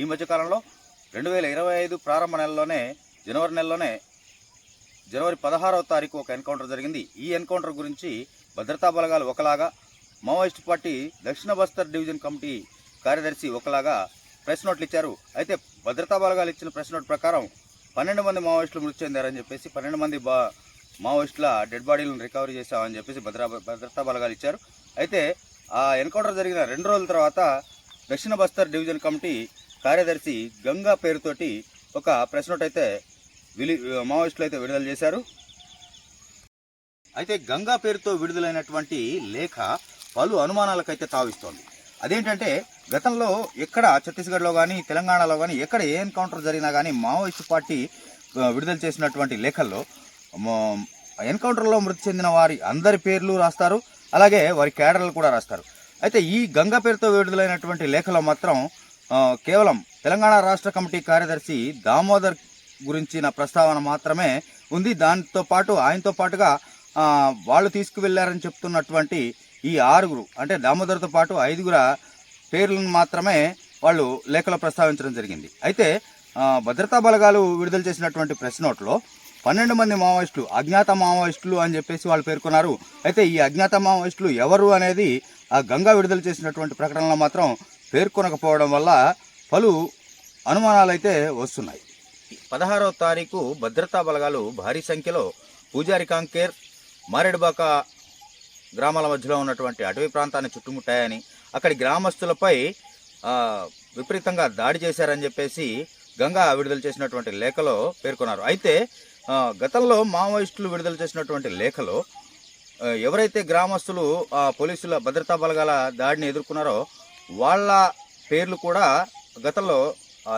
ఈ మధ్యకాలంలో రెండు వేల ఇరవై ఐదు ప్రారంభ నెలలోనే జనవరి నెలలోనే జనవరి పదహారవ తారీఖు ఒక ఎన్కౌంటర్ జరిగింది. ఈ ఎన్కౌంటర్ గురించి భద్రతా బలగాలు ఒకలాగా మావోయిస్ట్ పార్టీ దక్షిణ బస్తర్ డివిజన్ కమిటీ కార్యదర్శి ఒకలాగా ప్రెస్ నోట్లు ఇచ్చారు. అయితే భద్రతా బలగాలు ఇచ్చిన ప్రెస్ నోట్ ప్రకారం పన్నెండు మంది మావోయిస్టులు మృతి చెందారని చెప్పేసి పన్నెండు మంది బా మావోయిస్టుల డెడ్ బాడీలను రికవరీ చేశామని చెప్పేసి భద్రా భద్రతా బలగాలు ఇచ్చారు. అయితే ఆ ఎన్కౌంటర్ జరిగిన రెండు రోజుల తర్వాత దక్షిణ బస్తర్ డివిజన్ కమిటీ కార్యదర్శి గంగా పేరుతోటి ఒక ప్రెస్ నోట్ అయితే విలి మావోయిస్టులు అయితే విడుదల చేశారు. అయితే గంగా పేరుతో విడుదలైనటువంటి లేఖ పలు అనుమానాలకైతే తావిస్తోంది. అదేంటంటే గతంలో ఎక్కడ ఛత్తీస్గఢ్లో కానీ తెలంగాణలో కానీ ఎక్కడ ఏ ఎన్కౌంటర్ జరిగినా కానీ మావోయిస్టు పార్టీ విడుదల చేసినటువంటి లేఖల్లో ఎన్కౌంటర్లో మృతి చెందిన వారి అందరి పేర్లు రాస్తారు. అలాగే వారి క్యాడర్లు కూడా రాస్తారు. అయితే ఈ గంగా పేరుతో విడుదలైనటువంటి లేఖలో మాత్రం కేవలం తెలంగాణ రాష్ట్ర కమిటీ కార్యదర్శి దామోదర్ గురించిన ప్రస్తావన మాత్రమే ఉంది. దానితో పాటు ఆయనతో పాటుగా వాళ్ళు తీసుకువెళ్ళారని చెప్తున్నటువంటి ఈ ఆరుగురు అంటే దామోదర్తో పాటు ఐదుగుర పేర్లను మాత్రమే వాళ్ళు లేఖలో ప్రస్తావించడం జరిగింది. అయితే భద్రతా బలగాలు విడుదల చేసినటువంటి ప్రెస్ నోట్లో పన్నెండు మంది మావోయిస్టులు అజ్ఞాత మావోయిస్టులు అని చెప్పేసి వాళ్ళు పేర్కొన్నారు. అయితే ఈ అజ్ఞాత మావోయిస్టులు ఎవరు అనేది ఆ గంగా విడుదల చేసినటువంటి ప్రకటనలో మాత్రం పేర్కొనకపోవడం వల్ల పలు అనుమానాలు అయితే వస్తున్నాయి. పదహారవ తారీఖు భద్రతా బలగాలు భారీ సంఖ్యలో పూజారి కాంకేర్ మారేడుబాక గ్రామాల మధ్యలో ఉన్నటువంటి అటవీ ప్రాంతాన్ని చుట్టుముట్టాయని అక్కడి గ్రామస్తులపై విపరీతంగా దాడి చేశారని చెప్పేసి గంగా విడుదల చేసినటువంటి లేఖలో పేర్కొన్నారు. అయితే గతంలో మావోయిస్టులు విడుదల చేసినటువంటి లేఖలో ఎవరైతే గ్రామస్తులు ఆ, పోలీసుల భద్రతా బలగాల దాడిని ఎదుర్కొన్నారో వాళ్ళ పేర్లు కూడా గతంలో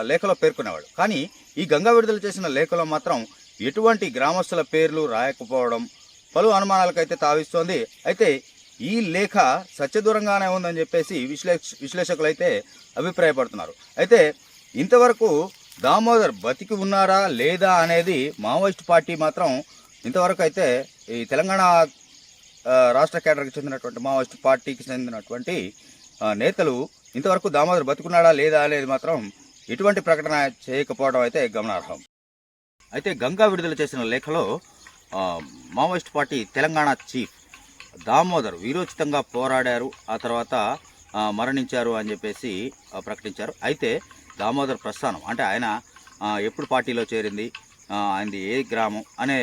లేఖలో పేర్కొనేవాడు. కానీ ఈ గంగా విడుదల చేసిన లేఖలో మాత్రం ఎటువంటి గ్రామస్తుల పేర్లు రాయకపోవడం పలు అనుమానాలకైతే తావిస్తోంది. అయితే ఈ లేఖ సత్యదూరంగానే ఉందని చెప్పేసి విశ్లేష విశ్లేషకులు అయితే అభిప్రాయపడుతున్నారు. అయితే ఇంతవరకు దామోదర్ బతికి ఉన్నారా లేదా అనేది మావోయిస్ట్ పార్టీ మాత్రం ఇంతవరకు అయితే ఈ తెలంగాణ రాష్ట్ర కేడర్కి చెందినటువంటి మావోయిస్ట్ పార్టీకి చెందినటువంటి నేతలు ఇంతవరకు దామోదర్ బతుకున్నాడా లేదా అనేది మాత్రం ఎటువంటి ప్రకటన చేయకపోవడం అయితే గమనార్హం. అయితే గంగా విడుదల చేసిన లేఖలో Maoist party Telangana chief Damodar వీరోచితంగా పోరాడారు ఆ తర్వాత మరణించారు అని చెప్పేసి ప్రకటించారు. అయితే దామోదర్ ప్రస్థానం అంటే ఆయన ఎప్పుడు పార్టీలో చేరింది ఆయనది ఏ గ్రామం అనే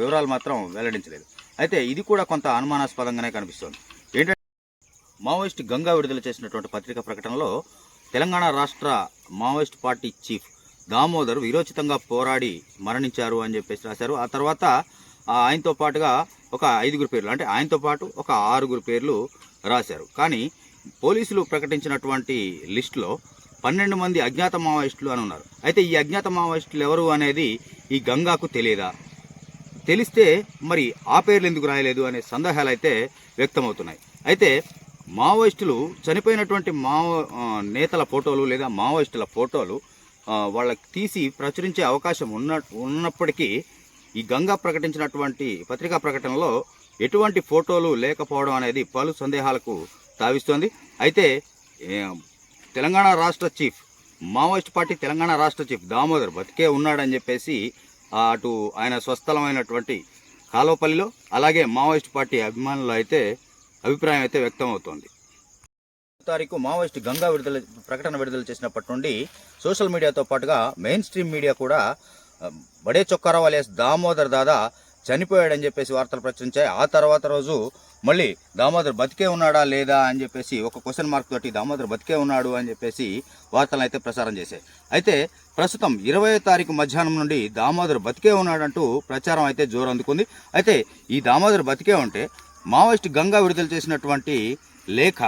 వివరాలు మాత్రం వెల్లడించలేదు. అయితే ఇది కూడా కొంత అనుమానాస్పదంగానే కనిపిస్తోంది. మావోయిస్ట్ గంగా విడుదల చేసినటువంటి పత్రికా ప్రకటనలో తెలంగాణ రాష్ట్ర మావోయిస్ట్ పార్టీ చీఫ్ దామోదర్ విరోచితంగా పోరాడి మరణించారు అని చెప్పేసి రాశారు. ఆ తర్వాత ఆయనతో పాటుగా ఒక ఐదుగురు పేర్లు అంటే ఆయనతో పాటు ఒక ఆరుగురు పేర్లు రాశారు. కానీ పోలీసులు ప్రకటించినటువంటి లిస్టులో పన్నెండు మంది అజ్ఞాత మావోయిస్టులు అని ఉన్నారు. అయితే ఈ అజ్ఞాత మావోయిస్టులు ఎవరు అనేది ఈ గంగాకు తెలియదా? తెలిస్తే మరి ఆ పేర్లు ఎందుకు రాయలేదు అనే సందేహాలు అయితే వ్యక్తమవుతున్నాయి. అయితే మావోయిస్టులు చనిపోయినటువంటి మావో నేతల ఫోటోలు లేదా మావోయిస్టుల ఫోటోలు వాళ్ళకి తీసి ప్రచురించే అవకాశం ఉన్న ఉన్నప్పటికీ ఈ గంగా ప్రకటించినటువంటి పత్రికా ప్రకటనలో ఎటువంటి ఫోటోలు లేకపోవడం అనేది పలు సందేహాలకు తావిస్తోంది. అయితే తెలంగాణ రాష్ట్ర చీఫ్ మావోయిస్ట్ పార్టీ తెలంగాణ రాష్ట్ర చీఫ్ దామోదర్ బతికే ఉన్నాడని చెప్పేసి అటు ఆయన స్వస్థలమైనటువంటి కాలువపల్లిలో అలాగే మావోయిస్ట్ పార్టీ అభిమానులు అయితే అభిప్రాయం అయితే వ్యక్తం అవుతోంది. తారీఖు మావోయిస్ట్ గంగా విడుదల ప్రకటన విడుదల చేసినప్పటి నుండి సోషల్ మీడియాతో పాటుగా మెయిన్ స్ట్రీమ్ మీడియా కూడా బడే చొక్కారావు అలియాస్ దామోదర్ దాదా చనిపోయాడని చెప్పేసి వార్తలు ప్రచురించాయి. ఆ తర్వాత రోజు మళ్ళీ దామోదర్ బతికే ఉన్నాడా లేదా అని చెప్పేసి ఒక క్వశ్చన్ మార్క్ తోటి దామోదర్ బతికే ఉన్నాడు అని చెప్పేసి వార్తలను అయితే ప్రసారం చేశాయి. అయితే ప్రస్తుతం ఇరవై తారీఖు మధ్యాహ్నం నుండి దామోదర్ బతికే ఉన్నాడంటూ ప్రచారం అయితే జోరు అందుకుంది అయితే ఈ దామోదర్ బతికే ఉంటే మావోయిస్ట్ గంగా విడుదల చేసినటువంటి లేఖ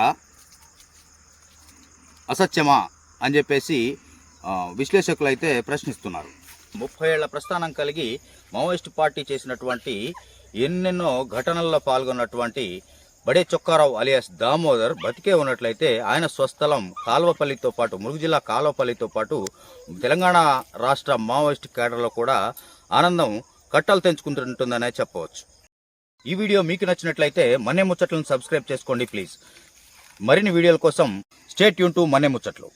అసత్యమా అని చెప్పేసి విశ్లేషకులు అయితే ప్రశ్నిస్తున్నారు. ముప్పై ఏళ్ళ ప్రస్థానం కలిగి మావోయిస్ట్ పార్టీ చేసినటువంటి ఎన్నెన్నో ఘటనల్లో పాల్గొన్నటువంటి బడే చొక్కారావు అలియాస్ దామోదర్ బతికే ఉన్నట్లయితే ఆయన స్వస్థలం కాల్వపల్లితో పాటు మురుగు జిల్లా కాల్వపల్లితో పాటు తెలంగాణ రాష్ట్ర మావోయిస్ట్ కేడర్లో కూడా ఆనందం కట్టలు తెంచుకుంటుంటుందనే చెప్పవచ్చు. ఈ వీడియో మీకు నచ్చినట్లయితే మనే ముచ్చట్లను సబ్స్క్రైబ్ చేసుకోండి ప్లీజ్ మరిన్ని వీడియోల కోసం స్టేట్ యూన్ టు మనే ముచ్చట్లు.